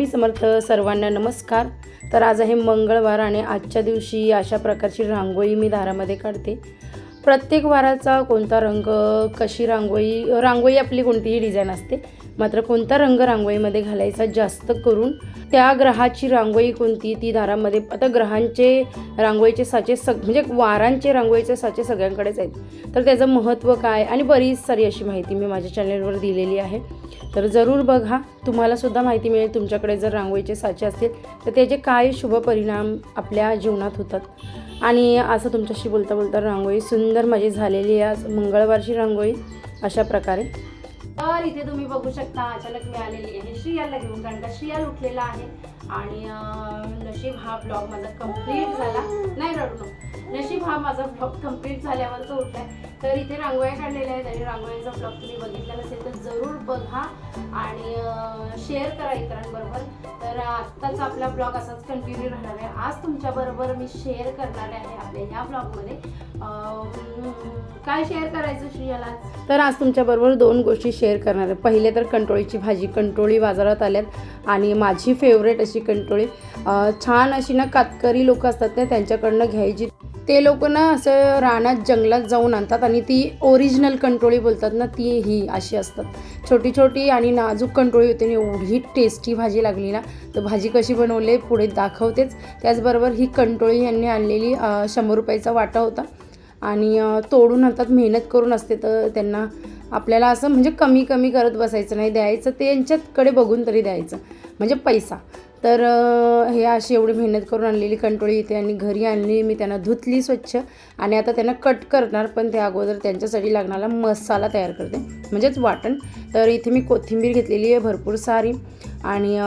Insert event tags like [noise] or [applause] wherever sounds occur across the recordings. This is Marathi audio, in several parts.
स्वामी समर्थ सर्वांना नमस्कार. तर आज आहे मंगळवार आणि आजच्या दिवशी अशा प्रकारची रांगोळी मी दारामध्ये काढते. प्रत्येक वाराचा कोणता रंग कशी रांगोळी रांगोळी आपली कोणतीही डिझाईन असते मात्र कोणता रंग रांगोळीमध्ये घालायचा जास्त करून त्या ग्रहाची रांगोळी कोणती ती दारामध्ये आता ग्रहांचे रांगोळीचे साचे सग म्हणजे वारांचे रांगोळीचे साचे सगळ्यांकडेच आहेत. तर त्याचं महत्त्व काय? आणि बरीच सारी अशी माहिती मी माझ्या चॅनलवर दिलेली आहे. तर जरूर बघा. तुम्हालासुद्धा माहिती मिळेल तुमच्याकडे जर रांगोळीचे साचे असतील तर त्याचे काय शुभ परिणाम आपल्या जीवनात होतात. आणि असं तुमच्याशी बोलता बोलता रांगोळी सुंदर माझी झालेली आहे. आज मंगळवारची रांगोळी अशा प्रकारे. तर इथे तुम्ही बघू शकता अचानक मी आलेली आहे श्रियाला घेऊन कारण का श्रियाल उठलेला आहे. आणि नशीब हा ब्लॉग माझा कंप्लीट झाला. नाही रडू नशीब हा माझा ब्लॉग कंप्लीट झाल्यावर तो उठलाय तर इथे रांगोळ्या काढलेल्या आहेत आणि रांगोळ्यांचा ब्लॉग तुम्ही बघितला नसेल तर जरूर बघा आणि शेअर करा इतरांबरोबर. तर आत्ताचा आपला ब्लॉग असाच कंटिन्यू राहणार आहे. आज तुमच्याबरोबर मी शेअर करणार आहे आपल्या ह्या ब्लॉगमध्ये काय शेअर करायचं श्रियाला तर आज तुमच्याबरोबर दोन गोष्टी शेअर करणार आहे. पहिले तर कंटोळीची भाजी. कंटोळी बाजारात आल्यात आणि माझी फेवरेट अशी कंटोळी. छान अशी ना कातकरी लोक असतात ना त्यांच्याकडनं घ्यायची ते लोक ना असं रानात जंगलात जाऊन आणतात आणि ती ओरिजिनल कंटोळी बोलतात ना ती ही अशी असतात. छोटी छोटी आणि नाजूक कंटोळी होती आणि एवढी टेस्टी भाजी लागली ना तर भाजी कशी बनवली पुढे दाखवतेच. त्याचबरोबर ही कंटोळी यांनी आणलेली शंभर रुपयाचा वाटा होता. आणि तोडून आणतात मेहनत करून असते तर त्यांना आपल्याला असं म्हणजे कमी कमी करत बसायचं नाही द्यायचं ते यांच्याकडे बघून तरी द्यायचं. म्हणजे पैसा. तर हे अशी एवढी मेहनत करून आणलेली कंटोळी इथे आणि घरी आणली. मी त्यांना धुतली स्वच्छ आणि आता त्यांना कट करणार पण त्या अगोदर त्यांच्यासाठी लागणारा मसाला तयार करते म्हणजेच वाटण. तर इथे मी कोथिंबीर घेतलेली आहे भरपूर सारी आणि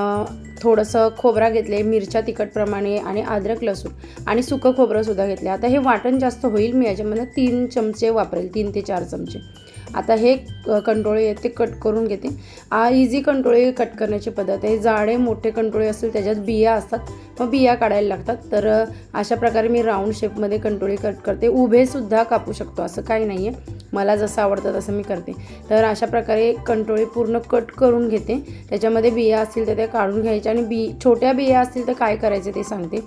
थोडंसं खोबरा घेतले मिरच्या तिखटप्रमाणे आणि अद्रक लसूण आणि सुकं खोबरंसुद्धा घेतले आता हे वाटण जास्त होईल मी याच्यामध्ये तीन चमचे वापरेल तीन ते चार चमचे. आता हे कंटोळे आहेत ते कट करून घेते. इझी कंटोळे कट करण्याची पद्धत आहे. जाडे मोठे कंटोळे असतील त्याच्यात बिया असतात. मग बिया काढायला लागतात. तर अशा प्रकारे मी राऊंड शेपमध्ये कंटोळी कट करते. उभेसुद्धा कापू शकतो असं काही नाही आहे मला जसं आवडतं तसं मी करते. तर अशा प्रकारे कंटोळी पूर्ण कट करून घेते. त्याच्यामध्ये बिया असतील तर त्या काढून घ्यायच्या आणि बी छोट्या बिया असतील तर काय करायचे ते सांगते.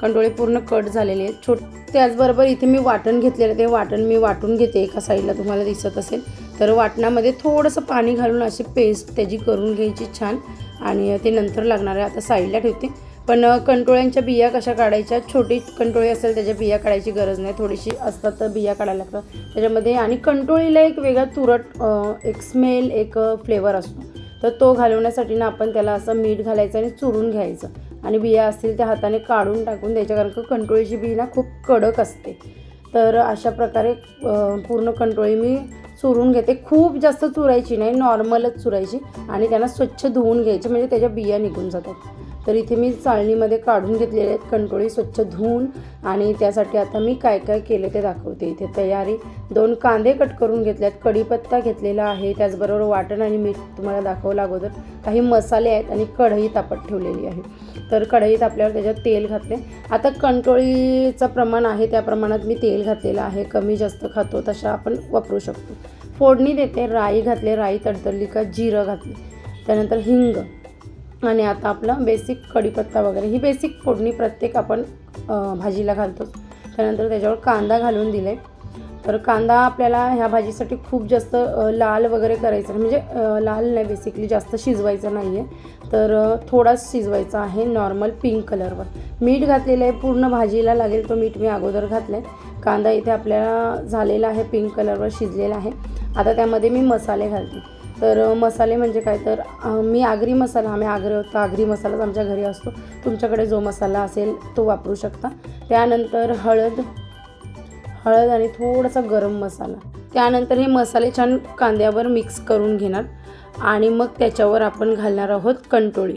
कंटोळे पूर्ण कट झालेले आहेत. छोट त्याचबरोबर इथे मी वाटण घेतलेलं ते वाटण मी वाटून घेते. एका साईडला तुम्हाला दिसत असेल. तर वाटणामध्ये थोडंसं पाणी घालून अशी पेस्ट त्याची करून घ्यायची छान. आणि ते नंतर लागणार आहे. आता साईडला ठेवते. पण कंट्रोळ्यांच्या कंटोळ्यांच्या बिया कशा काढायच्या? छोटी कंटोळी असेल त्याच्या बिया काढायची गरज नाही. थोडीशी असतात तर बिया काढायला लागतात. त्याच्यामध्ये आणि कंटोळीला एक वेगळा तुरट एक स्मेल एक फ्लेवर असतो. तर तो घालवण्यासाठी ना आपण त्याला असं मीठ घालायचं आणि चुरून घ्यायचं. आणि बिया असतील त्या हाताने काढून टाकून द्यायच्या. कारण का कंटोळीची बी ना खूप कडक असते. तर अशा प्रकारे पूर्ण कंटोळी मी चुरून घेते. खूप जास्त चुरायची नाही नॉर्मलच चुरायची. आणि त्यांना स्वच्छ धुवून घ्यायची. म्हणजे त्याच्या बिया निघून जातात. तर इथे मी चाळणीमध्ये काढून घेतलेले आहेत. कंटोळी स्वच्छ धुवून आणि त्यासाठी आता मी काय काय केले ते दाखवते. इथे तयारी दोन कांदे कट करून घेतले आहेत कढीपत्ता घेतलेला आहे. त्याचबरोबर वाटण आणि मीठ तुम्हाला दाखवलं अगोदर काही मसाले आहेत आणि कढई तापत ठेवलेली आहे. तर कढईत आपल्यावर त्याच्यात तेल घातले. आता कंटोळीचं प्रमाण आहे. त्या प्रमाणात मी तेल घातलेलं आहे. कमी जास्त खातो तशा आपण वापरू शकतो. फोडणी देते. राई घातले. राई तडतडली का जिरं घातले. त्यानंतर हिंग. आणि आता आपलं बेसिक कढीपत्ता वगैरे. ही बेसिक फोडणी प्रत्येक आपण भाजीला घालतोच. त्यानंतर त्याच्यावर कांदा घालून दिले तर कांदा आपल्याला ह्या भाजीसाठी खूप जास्त लाल वगैरे करायचं म्हणजे लाल नाही बेसिकली जास्त शिजवायचं नाही आहे तर थोडा थोडाच शिजवायचा आहे नॉर्मल पिंक कलरवर मीठ घातलेलं आहे पूर्ण भाजीला लागेल तो मीठ मी अगोदर घातलं आहे कांदा इथे आपल्याला झालेला आहे पिंक कलरवर शिजलेला आहे. आता त्यामध्ये मी मसाले घालते. तर मसाले म्हणजे काय? तर मी आगरी मसाला आम्ही आग्रह होतो आगरी मसालाच आमच्या घरी असतो. तुमच्याकडे जो मसाला असेल तो वापरू शकता. त्यानंतर हळद हळद आणि थोडासा गरम मसाला. त्यानंतर हे मसाले छान कांद्यावर मिक्स करून घेणार आणि मग त्याच्यावर आपण घालणार आहोत कंटोळी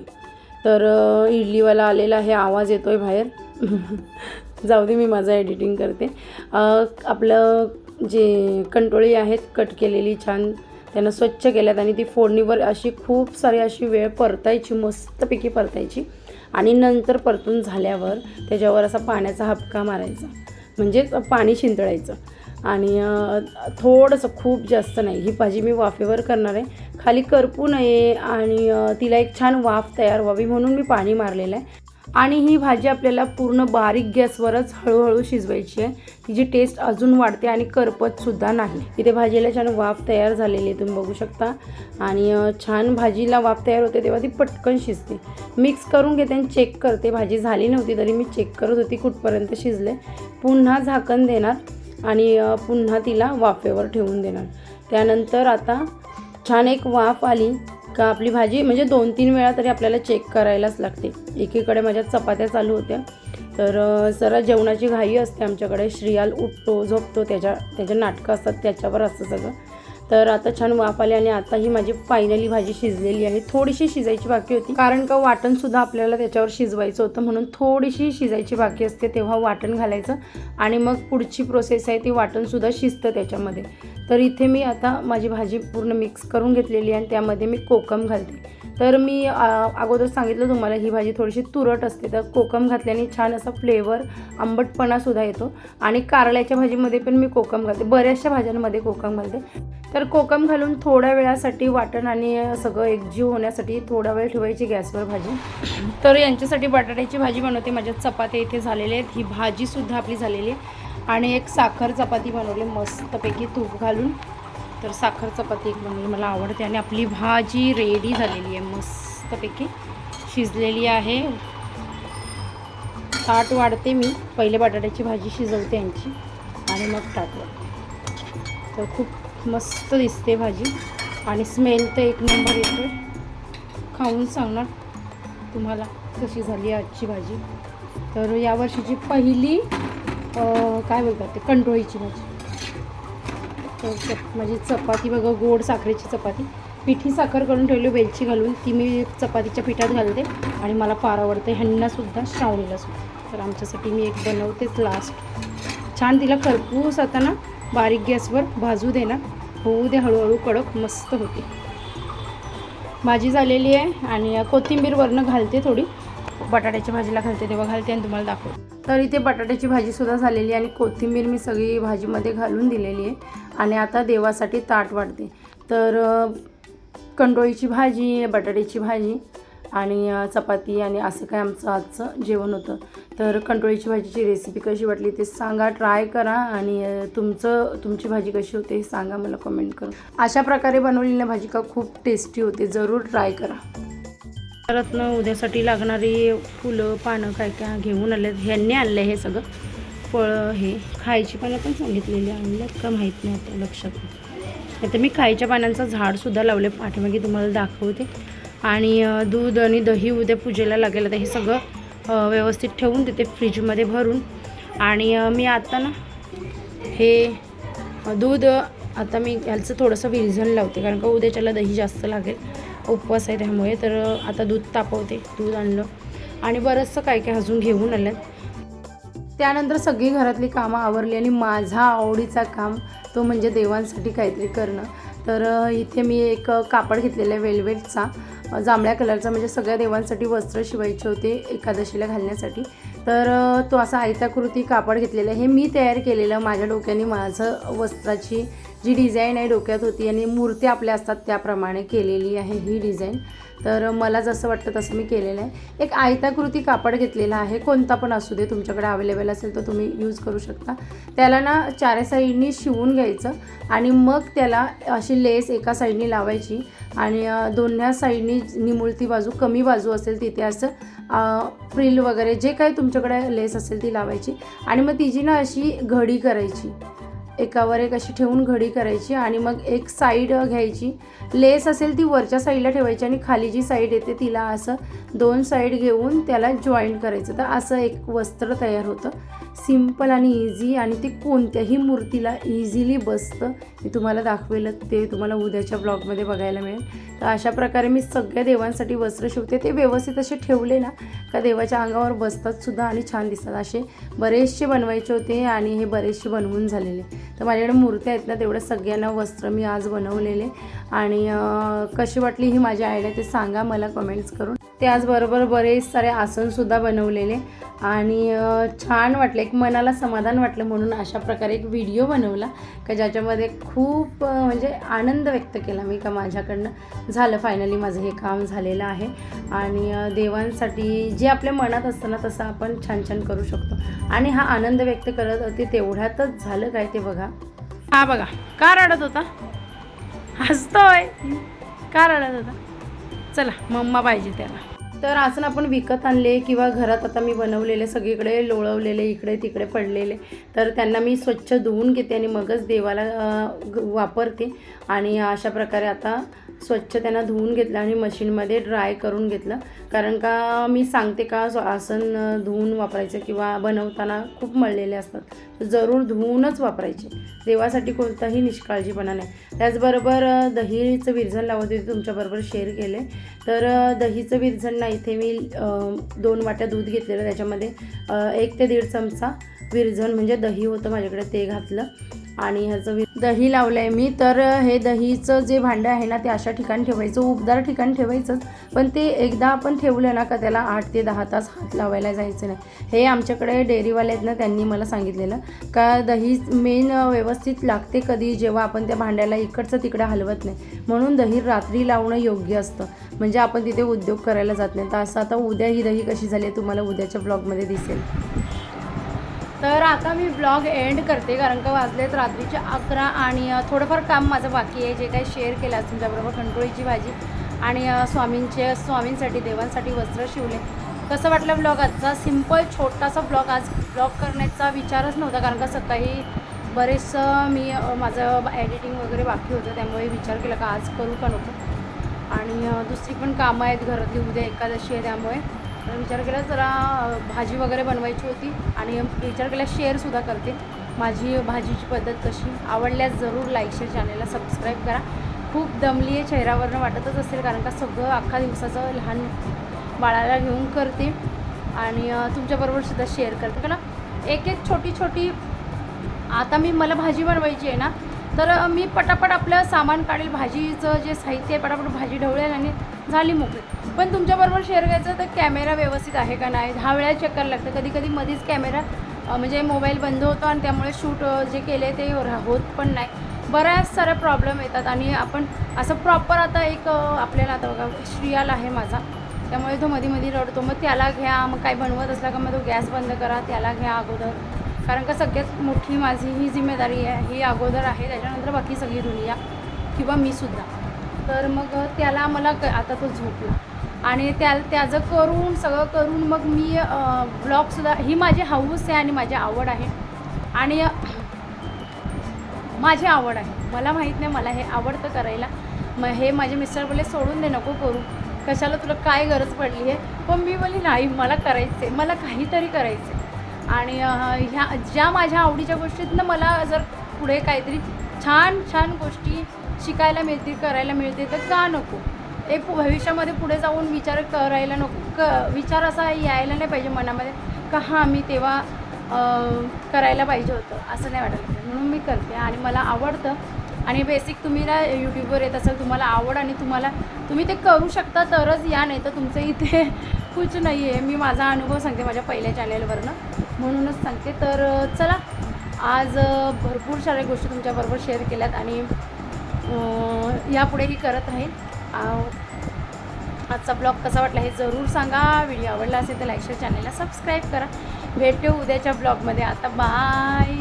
तर इडलीवाला आलेला हे आवाज येतो आहे बाहेर. [laughs] जाऊ दे मी माझं एडिटिंग करते. आपलं जे कंटोळी आहेत कट केलेली छान त्यांना स्वच्छ केल्यात आणि ती फोडणीवर अशी खूप सारी अशी वेळ परतायची मस्तपैकी परतायची. आणि नंतर परतून झाल्यावर त्याच्यावर असा पाण्याचा हपका मारायचा. म्हणजेच पाणी शिंतळायचं. आणि थोडंसं खूप जास्त नाही. ही भाजी मी वाफेवर करणार आहे. खाली करपू नये आणि तिला एक छान वाफ तयार व्हावी म्हणून मी पाणी मारलेलं आहे. आणि ही भाजी आपल्याला पूर्ण बारीक गॅसवरच हळूहळू शिजवायची आहे. तिची टेस्ट अजून वाढते आणि करपतसुद्धा नाही. इथे भाजीला छान वाफ तयार झालेली आहे तुम्ही बघू शकता. आणि छान भाजीला वाफ तयार होते तेव्हा ती पटकन शिजते. मिक्स करून घेते आणि चेक करते. भाजी झाली नव्हती तरी मी चेक करत होती कुठपर्यंत शिजले पुन्हा झाकण देणार आणि पुन्हा तिला वाफेवर ठेवून देणार. त्यानंतर आता छान एक वाफ आली. का आपली भाजी म्हणजे दोन तीन वेळा तरी आपल्याला चेक करायलाच लागते. एकीकडे माझ्या चपात्या चालू होत्या. तर अ, जरा जेवणाची घाई असते आमच्याकडे. श्रियाल उठतो झोपतो त्याच्या त्याच्या नाटकं असतात त्याच्यावर असतं सगळं. तर आता छान वाफ आली आणि आता ही माझी फायनली भाजी शिजलेली आहे. थोडीशी शिजायची बाकी होती. कारण का वाटणसुद्धा आपल्याला त्याच्यावर शिजवायचं होतं. म्हणून थोडीशी शिजायची बाकी असते तेव्हा वाटण घालायचं. आणि मग पुढची प्रोसेस आहे ती वाटणसुद्धा शिजतं त्याच्यामध्ये. तर इथे मी आता माझी भाजी पूर्ण मिक्स करून घेतलेली आहे आणि त्यामध्ये मी कोकम घालते. तर मी अगोदर सांगितलं तुम्हाला ही भाजी थोडीशी तुरट असते. तर कोकम घातल्याने छान असा फ्लेवर आंबटपणासुद्धा येतो. आणि कारल्याच्या भाजीमध्ये पण मी कोकम घालते. बऱ्याचशा भाज्यांमध्ये कोकम घालते. तर कोकम घालून थोड्या वेळासाठी वाटण आणि सगळं एकजीव होण्यासाठी थोडा वेळ ठेवायची गॅसवर भाजी. तर यांच्यासाठी बटाट्याची भाजी बनवते. माझ्या चपात्या इथे झालेल्या आहेत. ही भाजीसुद्धा आपली झालेली आहे. आणि एक साखर चपाती बनवली मस्तपैकी तूप घालून. तर साखर चपाती एक बनवली. मला आवडते. आणि आपली भाजी रेडी झालेली आहे. मस्तपैकी शिजलेली आहे. ताट वाढते मी. पहिले बटाट्याची भाजी शिजवते यांची आणि मग ताट वाढते. तर खूप मस्त दिसते भाजी. आणि स्मेल तर एक नंबर येतो खाऊन सांगणार तुम्हाला कशी झाली आजची भाजी. तर यावर्षीची पहिली काय बोलतात ते कंटोळीची भाजी. तर चप माझी चपाती बघा गोड साखरेची चपाती. पिठी साखर करून ठेवली वेलची घालून. ती मी चपातीच्या पिठात घालते. आणि मला फार आवडते ह्यांनासुद्धा श्रावणीलासुद्धा तर आमच्यासाठी मी एक बनवतेच लास्ट छान तिला खरपूस आता ना बारीक गॅसवर भाजू देणार. होऊ दे हळूहळू कडक मस्त होते. भाजी झालेली आहे आणि कोथिंबीर वरनं घालते थोडी. बटाट्याच्या भाजीला घालते तेव्हा घालते आणि तुम्हाला दाखवते. तर इथे बटाट्याची भाजीसुद्धा झालेली आहे आणि कोथिंबीर मी सगळी भाजीमध्ये घालून दिलेली आहे. आणि आता देवासाठी ताट वाढते. तर कंडोळीची भाजी बटाट्याची भाजी आणि चपाती आणि असं काय आमचं आजचं जेवण होतं. तर कंटोळीची भाजीची रेसिपी कशी वाटली ते सांगा ट्राय करा आणि तुमचं तुमची भाजी कशी होते हे सांगा मला कमेंट करून. अशा प्रकारे बनवलेली भाजी का खूप टेस्टी होते जरूर ट्राय करा. परत न उद्यासाठी लागणारी फुलं पानं काय काय घेऊन आले ह्यांनी आणलं हे सगळं. फळं हे खायची पानं पण सांगितलेली आणल्यात का माहीत नाही आता लक्षात नाही. तर मी खायच्या पानांचं झाडसुद्धा लावले पाठीमागे तुम्हाला दाखवते. आणि दूध आणि दही उद्या पूजेला लागेल. आता हे सगळं व्यवस्थित ठेवून देते फ्रीजमध्ये भरून. आणि मी आता ना हे दूध आता मी ह्याचं थोडंसं विरझण लावते. कारण का उद्याच्याला दही जास्त लागेल. उपवास आहे त्यामुळे. तर आता दूध तापवते दूध आणलं. आणि बरंचसं काय काय अजून घेऊन आलं त्यानंतर सगळी घरातली कामं आवरली आणि माझा आवडीचा काम तो म्हणजे देवांसाठी काहीतरी करणं. तर इथे मी एक कापड घेतलेला आहे वेलवेटचा. जांभळ्या कलरचा म्हणजे सगळ्या देवांसाठी वस्त्र शिवायचे होते एकादशीला घालण्यासाठी. तर तो असा आयताकृती कापड घेतलेला आहे. हे मी तयार केलेलं माझ्या डोक्याने माझं वस्त्राची जी डिझाईन आहे डोक्यात होती आणि मूर्ती आपल्या असतात त्याप्रमाणे केलेली आहे ही डिझाईन. तर मला जसं वाटतं तसं मी केलेलं आहे. एक आयताकृती कापड घेतलेला आहे. कोणता पण असू दे तुमच्याकडे अवेलेबल असेल तर तुम्ही यूज करू शकता. त्याला ना चार साईडनी शिवून घ्यायचं आणि मग त्याला अशी लेस एका साईडनी लावायची आणि दोन्ही साईडनी निमुळती बाजू कमी बाजू असेल तिथे असं फ्रिल वगैरे जे काही तुमच्याकडे लेस असेल ती लावायची. आणि मग तिची ना अशी घडी करायची. एकावर एक अशी ठेवून घडी करायची आणि मग एक साईड घ्यायची. लेस असेल ती वरच्या साईडला ठेवायची आणि खाली जी साईड येते तिला असं दोन साईड घेऊन त्याला जॉईंट करायचं. तर असं एक वस्त्र तयार होतं. सिंपल आणि इझी आणि ते कोणत्याही मूर्तीला इझिली बसतं. मी तुम्हाला दाखवेल ते तुम्हाला उद्याच्या ब्लॉगमध्ये बघायला मिळेल. तर अशा प्रकारे मी सगळ्या देवांसाठी वस्त्र शिवते. ते व्यवस्थित असे ठेवले ना का देवाच्या अंगावर बसतात सुद्धा आणि छान दिसतात. असे बरेचसे बनवायचे होते आणि हे बरेचसे बनवून झालेले. तर माझ्याकडे मूर्त्या आहेत ना तेवढ्या सगळ्यांना वस्त्र मी आज बनवलेले. आणि कशी वाटली ही माझी आयडिया ते सांगा मला कमेंट्स करून. त्याचबरोबर बरेच सारे आसनसुद्धा बनवलेले. आणि छान वाटलं एक मनाला समाधान वाटलं म्हणून अशा प्रकारे एक व्हिडिओ बनवला का ज्याच्यामध्ये खूप म्हणजे आनंद व्यक्त केला मी का माझ्याकडनं झालं फायनली माझं हे काम झालेलं आहे. आणि देवांसाठी जे आपल्या मनात असतं ना तसं आपण छान छान करू शकतो. आणि हा आनंद व्यक्त करत होते तेवढ्यातच झालं काय ते बघा. हा बघा का रडत होता? हसतोय. का रडत होता? चला मम्मा पाहिजे त्याला. तर आसन आपण विकत आणले किंवा घरात आता मी बनवलेले सगळीकडे लोळवलेले इकडे तिकडे पडलेले तर त्यांना मी स्वच्छ धुवून घेते आणि मगच देवाला वापरते. आणि अशा प्रकारे आता स्वच्छ त्यांना धुवून घेतलं आणि मशीनमध्ये ड्राय करून घेतलं. कारण का मी सांगते का आसन धुवून वापरायचं किंवा बनवताना खूप मळलेले असतात. जरूर धुवूनच वापरायचे. देवासाठी कोणताही निष्काळजीपणा नाही. त्याचबरोबर दहीचं विरझण लावत होते तुमच्याबरोबर शेअर केले. तर दहीचं विरझण ना इथे मी दोन वाट्या दूध घेतलेलं. त्याच्यामध्ये एक ते दीड चमचा विरझण म्हणजे दही होतं माझ्याकडे ते घातलं. आणि ह्याचं दही लावलं आहे मी. तर हे दहीचं जे भांडं आहे ना ते अशा ठिकाणी ठेवायचं. उबदार ठिकाणी ठेवायचंच. पण ते एकदा आपण ठेवलं ना का त्याला आठ ते दहा तास हात लावायला जायचं नाही. हे आमच्याकडे डेअरीवाले आहेत ना त्यांनी मला सांगितलेलं. का दही मेन व्यवस्थित लागते कधी जेव्हा आपण त्या भांड्याला इकडचं तिकडं हलवत नाही. म्हणून दही रात्री लावणं योग्य असतं. म्हणजे आपण तिथे उद्योग करायला जात नाही. तर असं आता उद्या ही दही कशी झाली आहे तुम्हाला उद्याच्या ब्लॉगमध्ये दिसेल. तर आता मी ब्लॉग एंड करते कारण का वाजलेत रात्रीचे अकरा आणि थोडंफार काम माझं बाकी आहे जे काही शेअर केलं आज तुमच्याबरोबर कंट्रोळीची भाजी आणि स्वामींचे स्वामींसाठी देवांसाठी वस्त्र शिवले. कसं वाटलं ब्लॉग आजचा? सिंपल छोटासा ब्लॉग आज. ब्लॉग करण्याचा विचारच नव्हता कारण का सकाळी बरेचसं मी माझं एडिटिंग वगैरे बाकी होतं त्यामुळे विचार केला का आज करू का नको? आणि दुसरी पण कामं आहेत घरातली उद्या एकादशी आहे त्यामुळे. तर विचार केला जरा भाजी वगैरे बनवायची होती आणि विचार केला शेअरसुद्धा करते. माझी भाजीची पद्धत कशी? आवडल्यास जरूर लाईक शेअर चॅनलला सबस्क्राईब करा. खूप दमली आहे चेहऱ्यावरनं वाटतच असेल कारण का सगळं अख्खा दिवसाचं लहान बाळाला घेऊन करते. आणि तुमच्याबरोबरसुद्धा तुमच्याबरोबर सुद्धा शेअर करते. कारण एक एक छोटी छोटी आता मी मला भाजी बनवायची आहे ना तर मी पटापट आपलं सामान काढेल. भाजीचं जे साहित्य आहे पटापट भाजी ढवळेल आणि झाली मोकळी. पण तुमच्याबरोबर शेअर करायचं तर कॅमेरा व्यवस्थित आहे का नाही? दहा वेळा चेक करायला लागतं. कधी कधी मध्येच कॅमेरा म्हणजे मोबाईल बंद होतो आणि त्यामुळे शूट जे केले ते होत पण नाही. बऱ्याच साऱ्या प्रॉब्लेम येतात आणि आपण असं प्रॉपर आता एक आपल्याला आता बघा श्रियाल आहे माझा. त्यामुळे तो मध्ये मध्ये रडतो. मग त्याला घ्या. मग काय बनवत असला का मग तो गॅस बंद करा. त्याला घ्या अगोदर. कारण का सगळ्यात मोठी माझी ही जिम्मेदारी आहे. ही अगोदर आहे. त्याच्यानंतर बाकी सगळी दुनिया किंवा मी सुद्धा. तर मग त्याला मला क आता तो झोपला. आणि त्या त्याचं करून सगळं करून मग मी ब्लॉगसुद्धा ही माझी हौस आहे आणि माझी आवड आहे. आणि माझी आवड आहे. मला माहीत नाही मला हे आवडतं करायला. मग हे माझे मिस्टर बोलले सोडून दे नको करू. कशाला तुला काय गरज पडली आहे पण मी बोली नाही मला करायचं आहे मला काहीतरी करायचं आहे आणि ह्या ज्या माझ्या आवडीच्या गोष्टीतनं मला जर पुढे काहीतरी छान छान गोष्टी शिकायला मिळतील करायला मिळतील तर का नको. एक भविष्यामध्ये पुढे जाऊन विचार करायला नको. क विचार असा यायला नाही पाहिजे मनामध्ये का हां मी तेव्हा करायला पाहिजे होतं. असं नाही वाटायला पाहिजे म्हणून मी करते. आणि मला आवडतं. आणि बेसिक तुम्ही ना यूट्यूबवर येत असाल तुम्हाला आवड आणि तुम्हाला तुम्ही ते करू शकता तरच या नाही तर तुमचं इथे [laughs] कुछ नाही आहे मी माझा अनुभव सांगते माझ्या पहिल्या चॅनेलवरनं. म्हणूनच सांगते. तर चला. आज भरपूर साऱ्या गोष्टी तुमच्याबरोबर शेअर केल्यात आणि यापुढेही करत राहीन आजचा ब्लॉग कसा वाटला हे जरूर सांगा. व्हिडिओ आवडला असेल तर लाईक शेअर चॅनलला सबस्क्राईब करा. भेटू उद्याच्या ब्लॉगमध्ये. आता बाय.